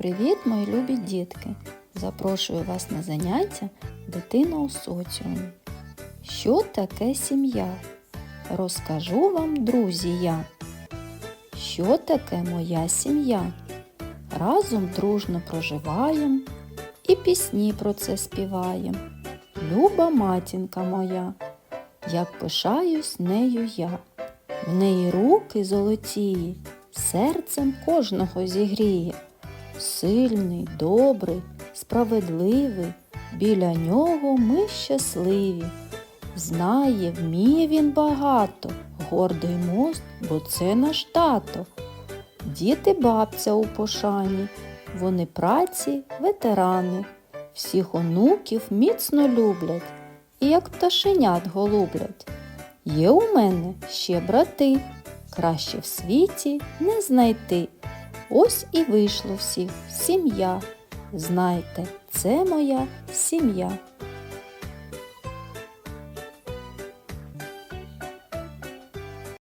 Привіт, мої любі дітки! Запрошую вас на заняття Дитина у соціумі. Що таке сім'я? Розкажу вам, друзі, я. Що таке моя сім'я? Разом дружно проживаєм і пісні про це співаєм. Люба матінка моя, як пишаюсь нею я. В неї руки золотії, серцем кожного зігріє. Сильний, добрий, справедливий, біля нього ми щасливі. Знає, вміє він багато, гордий мост, бо це наш тато. Діти бабця у пошані, вони праці ветерани, всіх онуків міцно люблять і як пташенят голублять. Є у мене ще брати, краще в світі не знайти. Ось і вийшло всіх сім'я. Знайте, це моя сім'я.